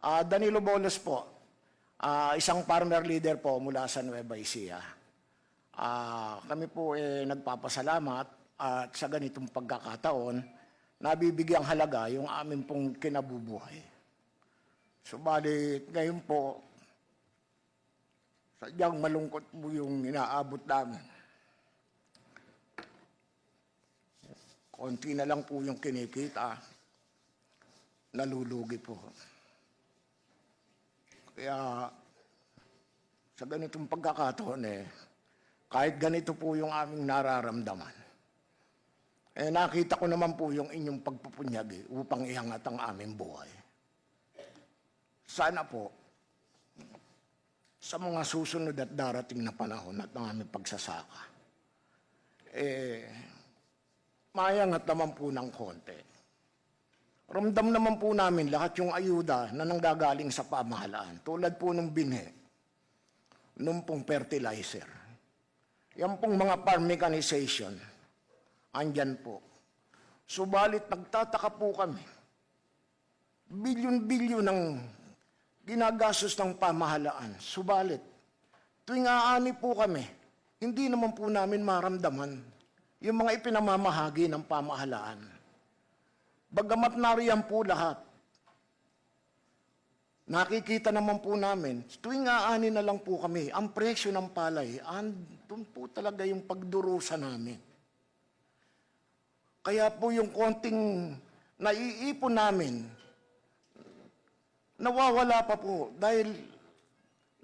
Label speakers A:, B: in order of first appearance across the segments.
A: Ah, Danilo Bolos po, ah, isang farmer leader po mula sa Nueva Ecija. Ah, kami po eh, nagpapasalamat at sa ganitong pagkakataon, nabibigyang halaga yung amin pong kinabubuhay. Subalit ngayon po, sadyang malungkot po yung inaabot namin. Konti na lang po yung kinikita, nalulugi po. Kaya sa ganitong pagkakataon eh, kahit ganito po yung aming nararamdaman, eh nakita ko naman po yung inyong pagpupunyag eh, upang iangat ang aming buhay. Sana po, sa mga susunod at darating na panahon at ang aming pagsasaka, eh, mayangat naman po ng konti. Ramdam naman po namin lahat yung ayuda na nanggagaling sa pamahalaan. Tulad po ng binhe, nung pong fertilizer. Yan pong mga farm mechanization, andyan po. Subalit nagtataka po kami, bilyon-bilyon ng ginagastos ng pamahalaan. Subalit, tuwing aani po kami, hindi naman po namin maramdaman yung mga ipinamamahagi ng pamahalaan. Bagamat nariyan po lahat, nakikita naman po namin, tuwing aani na lang po kami, ang presyo ng palay, andun po talaga yung pagdurusa namin. Kaya po yung konting naiipon namin, nawawala pa po dahil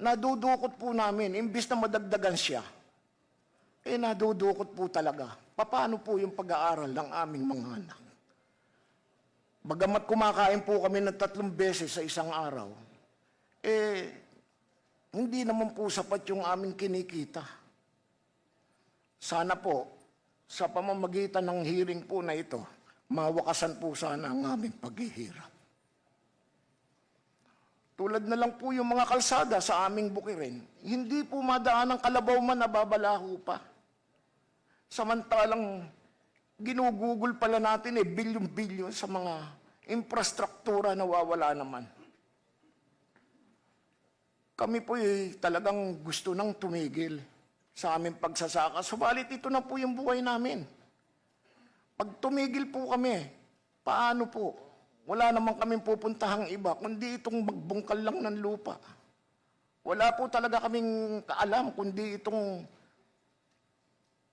A: nadudukot po namin, imbis na madagdagan siya, eh nadudukot po talaga. Paano po yung pag-aaral ng aming mga anak? Bagamat kumakain po kami ng tatlong beses sa isang araw, eh, hindi naman po sapat yung aming kinikita. Sana po, sa pamamagitan ng hearing po na ito, mawakasan po sana ang aming paghihirap. Tulad na lang po yung mga kalsada sa aming bukirin, hindi po madaan ng kalabaw man na babalaho pa. Samantalang ginugugol pala natin eh, bilyon-bilyon sa mga infrastruktura na wawala naman. Kami po eh, talagang gusto nang tumigil sa aming pagsasaka. Subalit ito na po yung buhay namin. Pag tumigil po kami, paano po? Wala naman kaming pupuntahang iba, kundi itong magbungkal lang ng lupa. Wala po talaga kaming kaalam, kundi itong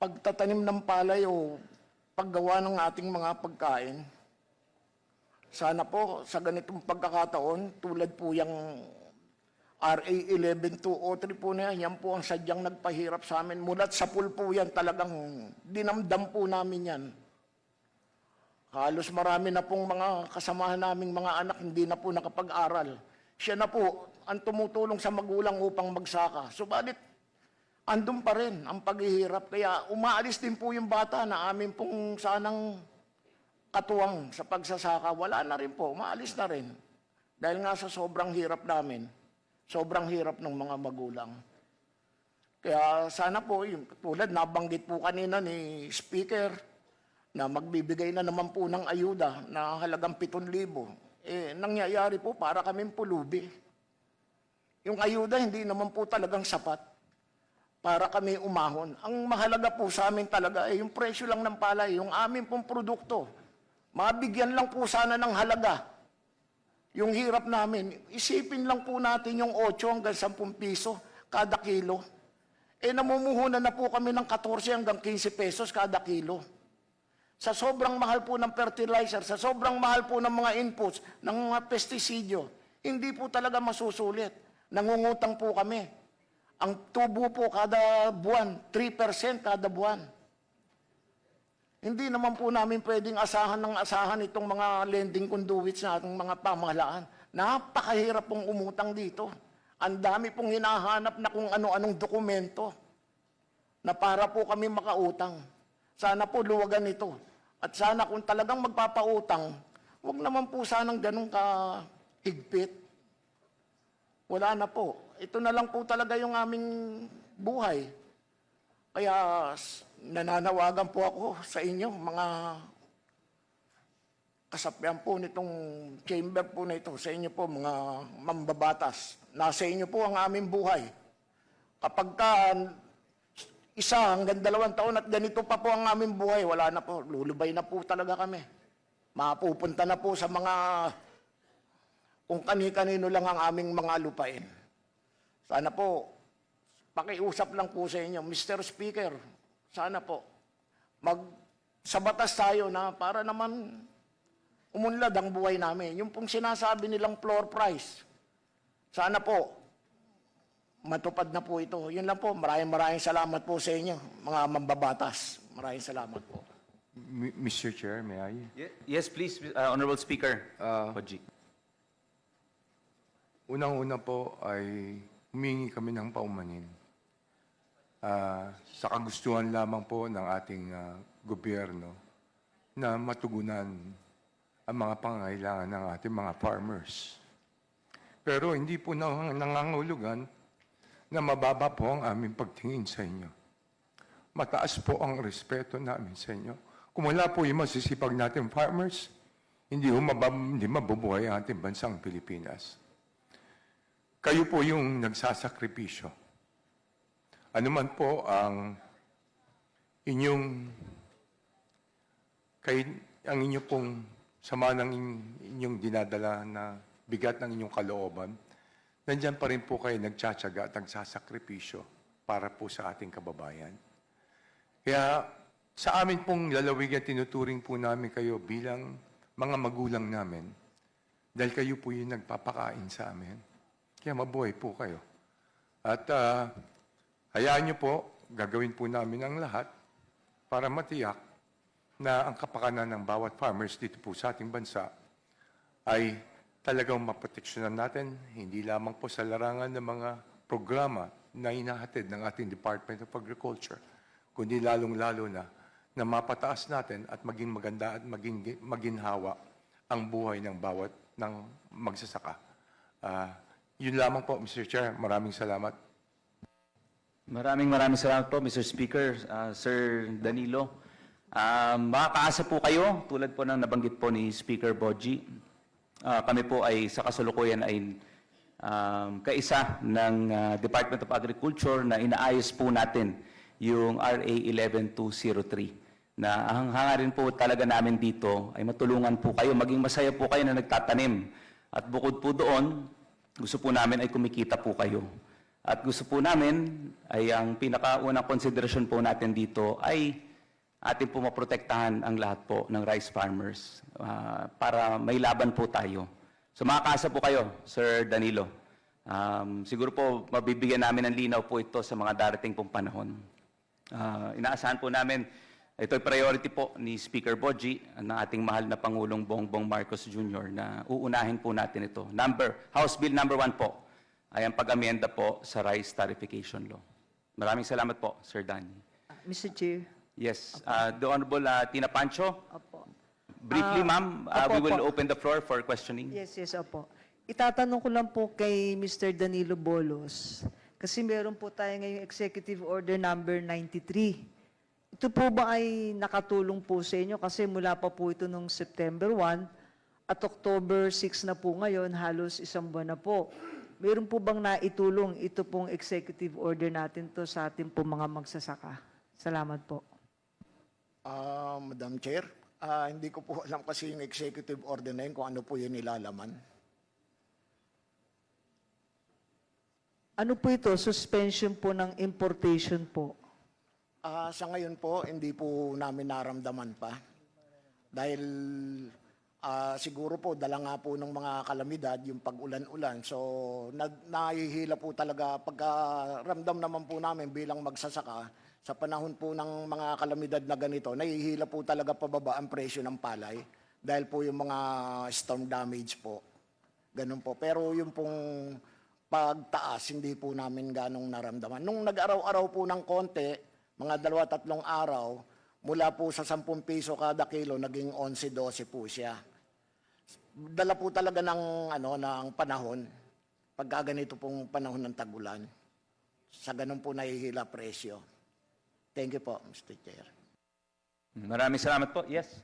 A: pagtatanim ng palay o paggawa ng ating mga pagkain. Sana po sa ganitong pagkakataon, tulad po yung RA 11203 po na yan, yan po ang sadyang nagpahirap sa amin. Mulat sa pool po yan, talagang dinamdam po namin yan. Halos marami na pong mga kasamahan naming mga anak hindi na po nakapag-aral. Siya na po ang tumutulong sa magulang upang magsaka. Subalit, andun pa rin ang paghihirap. Kaya umaalis din po yung bata na amin pong sanang katuwang sa pagsasaka. Wala na rin po, umaalis na rin. Dahil nga sa sobrang hirap namin, sobrang hirap ng mga magulang. Kaya sana po, yung tulad nabanggit po kanina ni Speaker, na magbibigay na naman po ng ayuda na halagang 7,000. Eh, nangyayari po para kaming pulubi. Yung ayuda hindi naman po talagang sapat para kami umahon. Ang mahalaga po sa amin talaga ay yung presyo lang ng palay, yung amin pong produkto. Mabigyan lang po sana ng halaga. Yung hirap namin, isipin lang po natin yung 8 hanggang 10 piso kada kilo. Eh namumuhunan na po kami ng 14 hanggang 15 pesos kada kilo sa sobrang mahal po ng fertilizer, sa sobrang mahal po ng mga inputs, ng mga pestisidyo, hindi po talaga masusulit. Nangungutang po kami. Ang tubo po kada buwan, 3% kada buwan. Hindi naman po namin pwedeng asahan ng asahan itong mga lending conduits na ating mga pamahalaan. Napakahirap pong umutang dito. Ang dami pong hinahanap na kung ano-anong dokumento na para po kami makautang. Sana po luwagan ito. At sana kung talagang magpapautang, wag naman po sanang ganun ka higpit. Wala na po. Ito na lang po talaga yung aming buhay. Kaya nananawagan po ako sa inyo, mga kasapian po nitong chamber po na ito, sa inyo po mga mambabatas, nasa inyo po ang aming buhay. Kapag ka isa hanggang dalawang taon at ganito pa po ang aming buhay, wala na po, lulubay na po talaga kami. Mapupunta na po sa mga kung kani-kanino lang ang aming mga lupain. Sana po, pakiusap lang po sa inyo, Mr. Speaker, sana po, mag, sa batas tayo na para naman umunlad ang buhay namin. Yung pong sinasabi nilang floor price, sana po, matupad na po ito. Yun lang po, maraming maraming salamat po sa inyo, mga mambabatas. Maraming salamat po.
B: M- Mr. Chair, may I?
C: Ye- Yes, please, uh, Honorable Speaker. Oji.
B: Unang-una po ay humingi kami ng paumanin. Ah, sa kagustuhan lamang po ng ating ah, gobyerno na matugunan ang mga pangangailangan ng ating mga farmers. Pero hindi po nang nangangulugan na mababa po ang aming pagtingin sa inyo. Mataas po ang respeto namin sa inyo. Kung wala po yung masisipag natin farmers, hindi, ho mabab- hindi mabubuhay ang ating bansang Pilipinas. Kayo po yung nagsasakripisyo. Ano man po ang inyong kay ang inyo pong sama ng in- inyong dinadala na bigat ng inyong kalooban, nandyan pa rin po kayo nagtsatsaga at nagsasakripisyo para po sa ating kababayan. Kaya sa amin pong lalawigan, tinuturing po namin kayo bilang mga magulang namin dahil kayo po yung nagpapakain sa amin. Kaya mabuhay po kayo. At ah, hayaan niyo po, gagawin po namin ang lahat para matiyak na ang kapakanan ng bawat farmers dito po sa ating bansa ay talagang maproteksyonan natin, hindi lamang po sa larangan ng mga programa na inahatid ng ating Department of Agriculture, kundi lalong-lalo na na mapataas natin at maging maganda at maging maginhawa ang buhay ng bawat ng magsasaka. Ah, yun lamang po, Mr. Chair. Maraming salamat.
C: Maraming maraming salamat po, Mr. Speaker, uh, Sir Danilo. Um, makakaasa po kayo, tulad po ng nabanggit po ni Speaker Boji. Ah, kami po ay sa kasulukuyan ay um, kaisa ng ah, Department of Agriculture na inaayos po natin yung RA 11203 na ang hangarin po talaga namin dito ay matulungan po kayo, maging masaya po kayo na nagtatanim. At bukod po doon, gusto po namin ay kumikita po kayo. At gusto po namin ay ang pinakaunang konsiderasyon po natin dito ay atin po maprotektahan ang lahat po ng rice farmers ah, para may laban po tayo. So makakasa po kayo, Sir Danilo. Um, siguro po mabibigyan namin ng linaw po ito sa mga darating pong panahon. Ah, inaasahan po namin, ito ay priority po ni Speaker Boji ng ating mahal na Pangulong Bongbong Marcos Jr. na uunahin po natin ito. Number, House Bill number one po ay ang pag-amenda po sa Rice Tarification Law. Maraming salamat po, Sir Danny.
D: Mr. Chair.
C: Yes, uh, the Honorable uh, Tina Pancho.
D: Opo.
C: Briefly,
D: Ah,
C: ma'am, uh,
D: opo,
C: we will
D: opo.
C: open the floor for questioning.
D: Yes, yes, opo. Itatanong ko lang po kay Mr. Danilo Bolos. Kasi meron po tayo ngayong Executive Order number 93. Ito po ba ay nakatulong po sa inyo? Kasi mula pa po ito nung September 1 at October 6 na po ngayon, halos isang buwan na po. Meron po bang naitulong ito pong executive order natin to sa ating po mga magsasaka? Salamat po.
A: Ah, Madam Chair, ah, hindi ko po alam kasi yung executive order na yun kung ano po yung nilalaman.
D: Ano po ito? Suspension po ng importation po.
A: Ah, sa ngayon po, hindi po namin naramdaman pa. Dahil ah, siguro po, dala nga po ng mga kalamidad, yung pag-ulan-ulan. So, nag, nahihila po talaga, pagka ramdam naman po namin bilang magsasaka, sa panahon po ng mga kalamidad na ganito, nahihila po talaga pababa ang presyo ng palay. Dahil po yung mga storm damage po. Ganun po. Pero yung pong pagtaas, hindi po namin ganong naramdaman. Nung nag-araw-araw po ng konti, mga dalawa tatlong araw, mula po sa 10 piso kada kilo, naging 11-12 po siya. Dala po talaga ng, ano, ng panahon, pagka ganito pong panahon ng tagulan. Sa ganun po nahihila presyo. Thank you po, Mr. Chair.
C: Maraming salamat po. Yes.